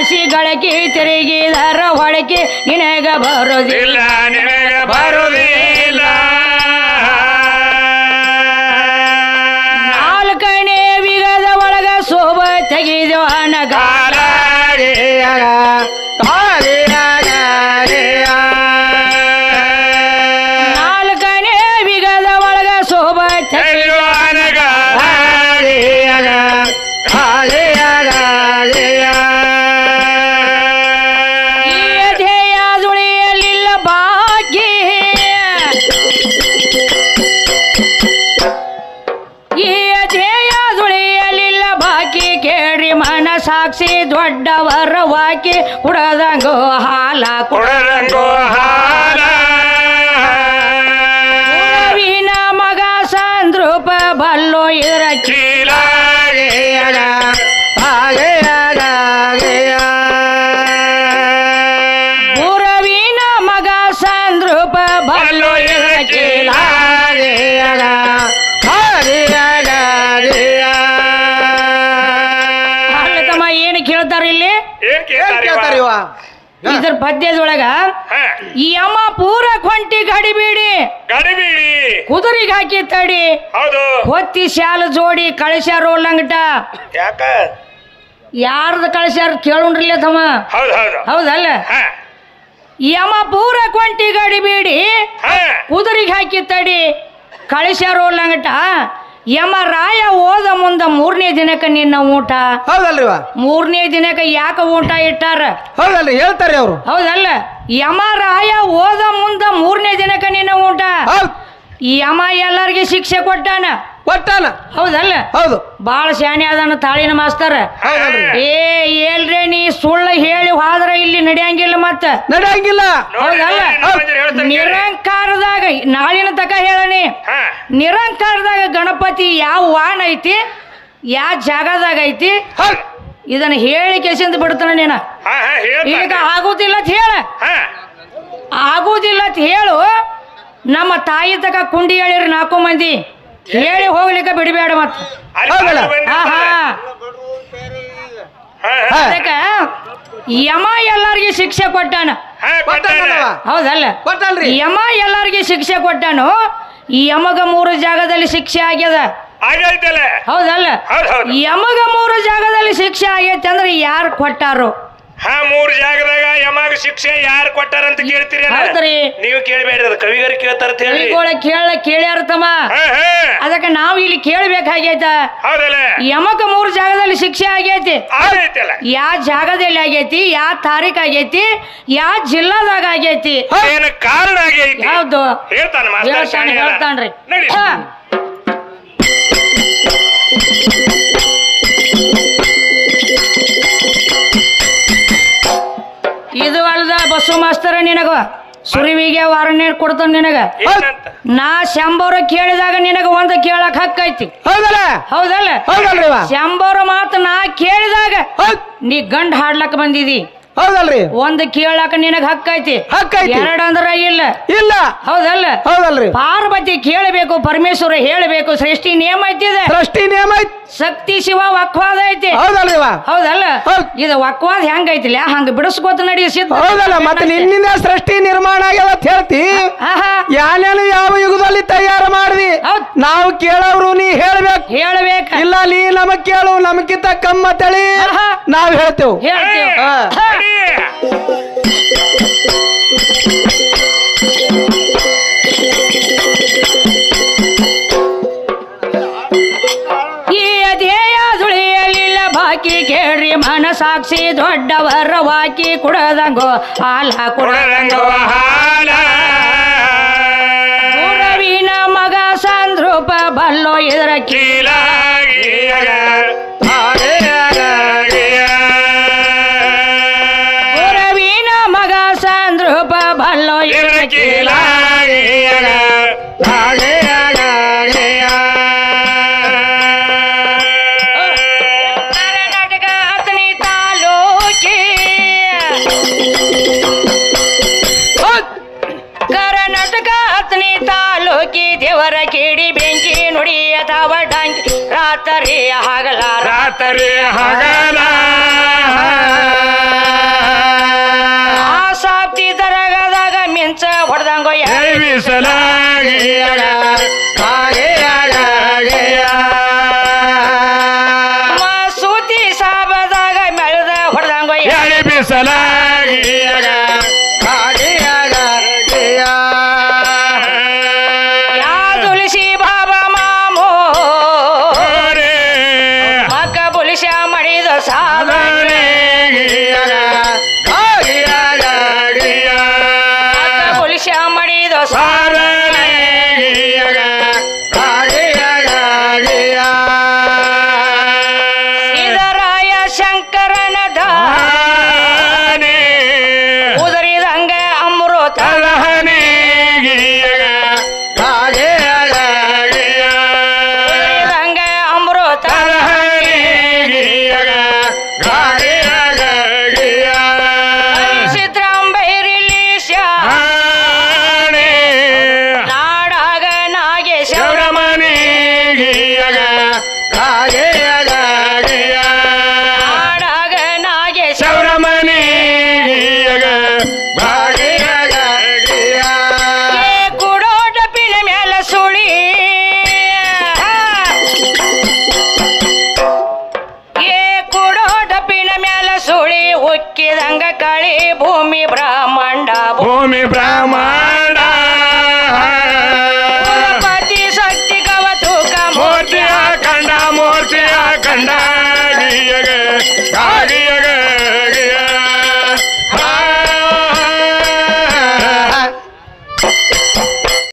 ರಾಶಿಗಳಕ್ಕೆ ತಿರುಗಿದರ ಹೊಳಕೆ ನಿನಗ ಬರುವುದಿಲ್ಲ. ನಿನಗ ಬರುವುದಿಲ್ಲ. ನಾಲ್ಕನೇ ವಿಗದ ಒಳಗ ಶೋಭ ತೆಗೆದು ಅನಗ ಬಾಕಿ ಕೇಳಿ ಮನ ಸಾಕ್ಷಿ ದೊಡ್ಡವರ ವಾಕಿ ಕುಡದಂಗೋ ಹಾಲ ಕುಡದಂಗೋ ಹಾಲ. ಮಗ ಸಂದ್ರೂಪ ಬಲ್ಲೋ ಇದರ ಚೀಲಾಡಿಯಾಗ ಇದ್ರ ಪದ್ಯದೊಳಗ ಈ ಅಮ್ಮ ಪೂರ ಕೊಂಟಿ ಗಡಿಬೇಡಿ. ಗಡಿಬೇಡಿ. ಕುದುರೆಗೆ ಹಾಕಿ ತಡಿ. ಹೌದು. ಹೊತ್ತಿ ಶಾಲ ಜೋಡಿ ಕಳಿಸ್ಯಾರ ಲಂಗಟ ಯಾಕ? ಯಾರ್ದು ಕಳಿಸ್ಯಾರ ಕೇಳುಣ್ರಿಲ್ಲ ತಮ್ಮ? ಹೌದು ಹೌದು. ಹೌದಲ್ಲ? ಈ ಅಮ್ಮ ಪೂರ ಕೊಂಟಿ ಗಡಿಬೇಡಿ. ಕುದುರೆಗೆ ಹಾಕಿ ತಡಿ. ಕಳಿಸ್ಯಾರ ಲಂಗಟ ಯಮ ಹೋದ ಓದ ಮುಂದ ಮೂರನೇ ದಿನಕ್ಕೆ ನಿನ್ನ ಊಟ? ಹೌದಲ್ರಿ ಮೂರನೇ ದಿನಕ್ಕೆ ಯಾಕ ಊಟ ಇಟ್ಟಾರ? ಹೌದಲ್ರಿ ಹೇಳ್ತಾರೆ ಅವರು. ಹೌದಲ್ಲ? ಯಮರಾಯ ಹೋದ ಓದ ಮುಂದ ಮೂರನೇ ದಿನಕ್ಕೆ ನಿನ್ನ ಊಟ? ಯಮ ಎಲ್ಲರಿಗೆ ಶಿಕ್ಷೆ ಕೊಟ್ಟಾನ? ಕೊಟ್ಟಾನ. ಹೌದಲ್ಲ? ಹೌದು. ಬಾಳ ಶಾಣೆ ಅದಾನ ತಾಳಿನ ಮಾಸ್ತರ. ಏ ಏಲ್ರೇ ನಡೆಯಂಗಿಲ್ಲ ಮತ್ತ. ನಡೆಯಂಗಿಲ್ಲ. ನಿರಂಕಾರದಾಗ ನಾಳಿನ ತಕ ಹೇಳನಿ ನಿರಂಕಾರದಾಗ ಗಣಪತಿ ಯಾವ ವಾಹನ ಐತಿ? ಯಾವ ಜಾಗದಾಗ ಐತಿ? ಇದನ್ನ ಹೇಳಿ ಕೆಸಿಂದ ಬಿಡ್ತಾನ ನೀನ. ಹಾ ಹಾ ಈಗ ಆಗುದಿಲ್ಲ ಅಂತ ಹೇಳ. ಹಾ. ಆಗುದಿಲ್ಲ ಅಂತ ಹೇಳು. ನಮ್ಮ ತಾಯಿ ತಕ ಕುಂಡಿ ಹೇಳಿರಿ ನಾಲ್ಕು ಮಂದಿ. ಹೇಳಿ ಹೋಗ್ಲಿಕ್ಕೆ ಬಿಡಬೇಡ ಮತ್ತ. ಅದಕ್ಕ ಯಮ ಎಲ್ಲಾರ್ಗಿ ಶಿಕ್ಷೆ ಕೊಟ್ಟಾನ. ಹೌದಲ್ಲ? ಕೊಟ್ಟಲ್ರಿ. ಯಮ ಎಲ್ಲಾರ್ಗಿ ಶಿಕ್ಷೆ ಕೊಟ್ಟಾನು ಈ ಯಮಗ ಮೂರು ಜಾಗದಲ್ಲಿ ಶಿಕ್ಷೆ ಆಗ್ಯದ. ಹೌದಲ್ಲ? ಹೌದು ಹೌದು. ಯಮಗ ಮೂರು ಜಾಗದಲ್ಲಿ ಶಿಕ್ಷೆ ಆಗೈತೆ ಅಂದ್ರೆ ಯಾರು ಕೊಟ್ಟಾರು? ಹಾ ಮೂರ್ ಜಾಗದಾಗ ಯಮಾಗ ಶಿಕ್ಷೆ ಯಾರು ಕೊಟ್ಟಾರಂತ ಕೇಳ್ತೀರಿ ಹೌದ್ರಿ. ನೀವು ಕೇಳಬೇಡ್ರಿ ಅದು. ಕವಿಗರು ಕೇಳ್ತಾರ ಅಂತ ಹೇಳಿ. ಕೇಳ ಕೇಳ್ಯಾರ ತಮ್ಮ. ಹಾ ಹಾ. ಅದಕ್ಕೆ ನಾವು ಇಲ್ಲಿ ಕೇಳ್ಬೇಕಾಗೈತ. ಹೌದಲ್ಲ? ಯಮಕ ಮೂರು ಜಾಗದಲ್ಲಿ ಶಿಕ್ಷೆ ಆಗೈತಿ. ಆಗೈತಲ್ಲ. ಯಾವ ಜಾಗದಲ್ಲಿ ಆಗೈತಿ ಯಾವ ತಾರೀಕ್ ಆಗೈತಿ ಯಾವ ಜಿಲ್ಲಾದಾಗ ಆಗೈತಿ. ಏನ ಕಾರಣ ಆಗೈತಿ? ಹೌದು. ಹೇಳ್ತಾನ ಮಾಸ್ತರ್ ಹೇಳ್ತಾನೆ ಶಾಣೆ ಅದಾನ. ಹೇಳ್ತಾನ್ರಿ. ನಡಿ ಹಾ. ಇದು ಅಲ್ದ ಬಸ್ಸು ಮಾಸ್ತರ ನಿನಗ? ಸುರಿವಿಗೆ ವಾರಣ್ಯ ಕೊಡ್ತಾನ ನಿನಗ? ಏನಂತ? ನಾ ಶಂಬರ ಕೇಳಿದಾಗ ನಿನಗ ಒಂದ್ ಕೇಳಕ್ ಹಕ್ಕೈತಿ ಹೌದಲ್ಲ? ಹೌದಲ್ಲ? ಹೌದಲ್ರಿ ಇವ? ಮಾತು ನಾ ಕೇಳಿದಾಗ ಹೌದ್. ನೀ ಗಂಡ ಹಾಡ್ಲಕ್ ಬಂದಿದಿ. ಹೌದಲ್ರಿ? ಒಂದು ಕೇಳಾಕ ನಿನಗ ಹಕ್ಕೈತಿ ಹಕ್ಕೈತಿ ಎರಡ ಅಂದ್ರ ಇಲ್ಲ. ಇಲ್ಲ. ಹೌದಲ್ಲ? ಹೌದಲ್ರಿ. ಪಾರ್ವತಿ ಕೇಳಬೇಕು ಪರಮೇಶ್ವರ ಹೇಳಬೇಕು ಸೃಷ್ಟಿ ನಿಯಮ ಐತಿದೆ ಸೃಷ್ಟಿ ನಿಯಮ ಐತಿ. ಶಕ್ತಿ ಶಿವ ವಕ್ವಾದ ಐತಿ. ಹೌದಲ್ರಿ ಇವ? ಹೌದಲ್ಲ? ಹೌದ್. ಇದು ವಕ್ವಾದ ಹೆಂಗ ಐತಿಲ್ಲ ಹಂಗ ಬಿಡಿಸ್ಕೋತ ನಡಿ ಸಿದ್ಧ. ಹೌದಲ್ಲ ಮತ್ತೆ ನಿನ್ನಿಂದ ಸೃಷ್ಟಿ ನಿರ್ಮಾಣ ಆಗ್ಯದ ಅಂತ ಹೇಳ್ತಿ. ಆಹಾ. ಯಾನೇನು ಯಾವ ಯುಗದಲ್ಲಿ ತಯಾರು ಮಾಡಿದಿ? ಹೌದ್. ನಾವು ಕೇಳೋರು ನೀ ಹೇಳ್ಬೇಕು. ಹೇಳ್ಬೇಕು. ಇಲ್ಲ ನೀ ನಮಗ್ ಕೇಳು ನಮಗಿಂತ ಕಮ್ಮ ತಳಿ ಆಹಾ. ನಾವ್ ಹೇಳ್ತೇವ್. ಹೇಳ್ತೀವಿ. ಬಾಕಿ ಕೇಳ್ರಿ ಮನಸಾಕ್ಷಿ ದೊಡ್ಡವರ ವಾಕಿ ಕುಡದಂಗೋ ಹಾಲ ಕುಡದಂಗೋ. ಹಾಲ. ಗುರವಿನ ಮಗ ಸಂದ್ರೂಪ ಬಲ್ಲೋ ಇದರ ಬೆಂಕಿ ದೇವರ ಕೇಡಿ ಬೆಂಕಿ ನುಡಿ ಅಥವಾ ಡಂಕಿ. ರಾತರಿ ಹಗಲ ರಾತರಿ ಹಗಲ ಸಾಪ್ತಿ ದರಗದಾಗ ಮಿಂಚ ಹೊಡೆದಂಗೋ ಸಲಾಗಿ ರಂಗ ಕಾಳಿ ಭೂಮಿ ಬ್ರಹ್ಮಾಂಡ ಭೂಮಿ ಬ್ರಹ್ಮ